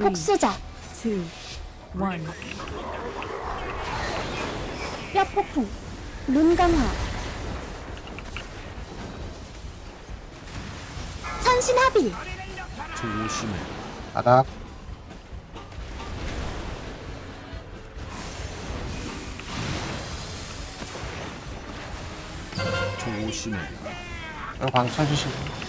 폭수자, two, one. 뼈폭풍, 눈강화, 천신합일, 조심해. 바닥 조심해. 여기 광 쳐주시고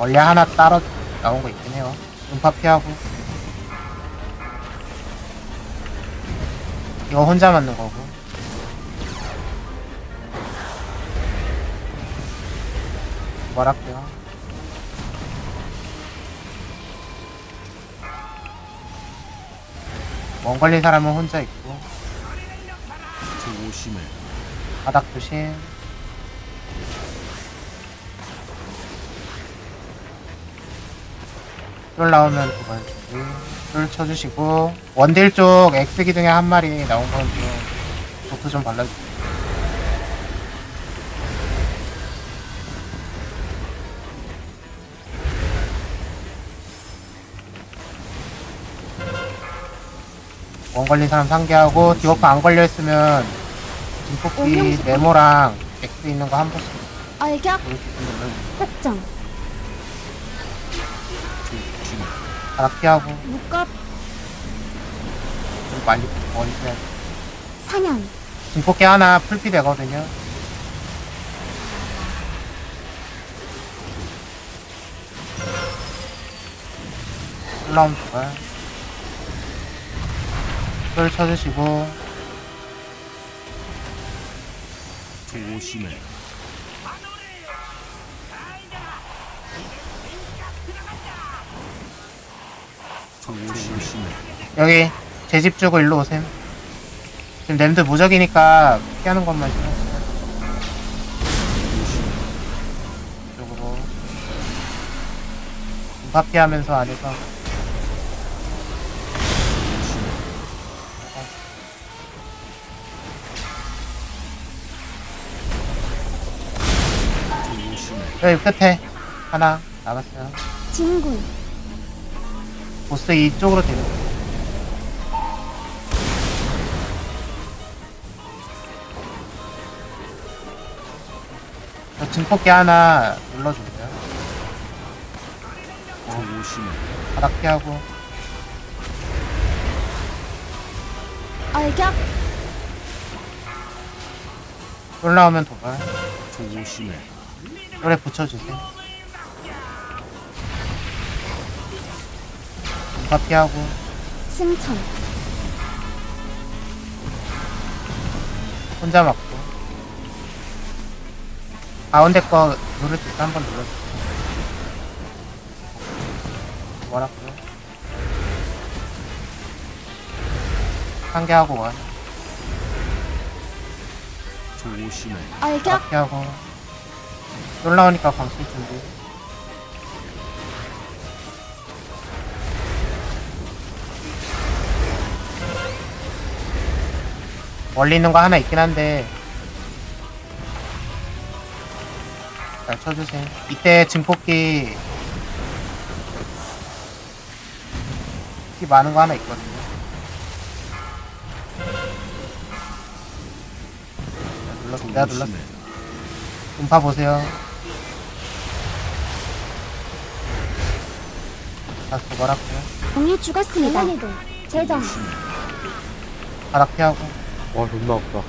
원래 하나 따로 나온 거 있긴 해요. 음파 피하고. 이거 혼자 맞는 거고. 할게요. 원 걸린 사람은 혼자 있고. 조심해. 바닥 조심. 쫄 나오면 두 번 주고, 쫄 쳐주시고, 원딜 쪽 X 기둥에 한 마리 나온 건 좀, 도트 좀 발라주세요. 원 걸린 사람 상계하고, 디오프 안 걸려있으면, 진폭기 오명수 네모랑 X 있는 거 한 번씩 얼격, 보여주면 폭정, 바닥 피하고, 묶업, 좀 많이 머리 피하고. 사냥, 진폭기 하나 풀피 되거든요. 올라오면 좋아요. 쫄 쳐주시고, 조심해. 여기 제 집 주고 일로 오셈. 지금 냄드 무적이니까 피하는 것만 신경 쓰세요. 이쪽으로. 음파 피하면서 안에서. 여기 끝에 하나 나갔어요. 진군, 보스 이쪽으로 되는 거예요. 저 증폭기 하나 눌러주세요. 조심해. 바닥 피하고 얼격, 올라오면 도발. 조심해. 노래 붙여주세요. 음파 피하고 승천, 혼자 맞고 가운데 거 누를 수 있어 한번 눌러주세요. 뭐라고요? 한개하고 원. 조심해. 얼격, 피하고 올라오니까 광실 준비 멀리 있는 거 하나 있긴 한데 잘 쳐주세요 이때 증폭기 키 많은 거 하나 있거든요 눌렀어 내가 눌렀어. 음파 보세요. 다시 도발할게요. 공이 죽었습니다. 재정, 조심해. 바닥 피하고. 와 존나 아프다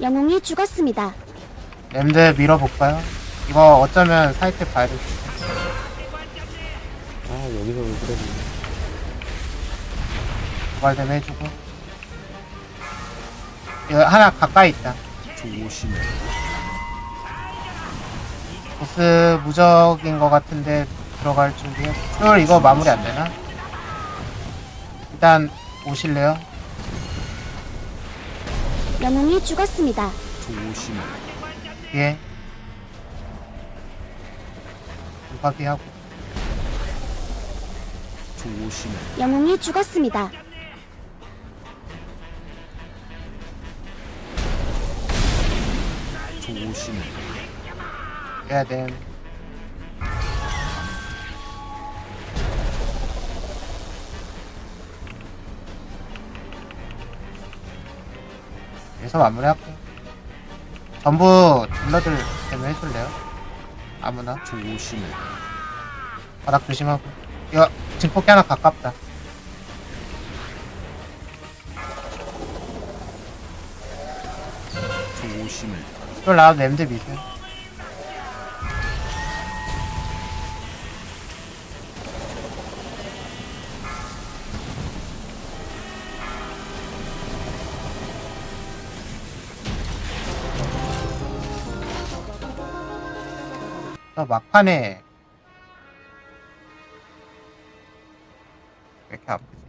영웅이 죽었습니다. 램드 밀어볼까요? 이거 어쩌면 사이트 봐야 될 수. 아 여기서 왜 그래 도발되면 해주고. 이거 하나 가까이 있다. 조심해. 보스 무적인 것 같은데 들어갈 준비해. 쫄 이거 마무리 안 되나? 일단 오실래요? 영웅이 죽었습니다. 조심해. 뒤에. 음파 피하고. 조심해. 영웅이 죽었습니다. 조심해. 조심해. 해야 됨. 여기서 마무리할게요. 전부 딜러들 때문에 해줄래요? 아무나. 조심해. 바닥 조심하고. 이거 증폭기 하나 가깝다. 조심해. 이걸 나와도 램드 미세 요. 저 막판에 왜 이렇게 아프지?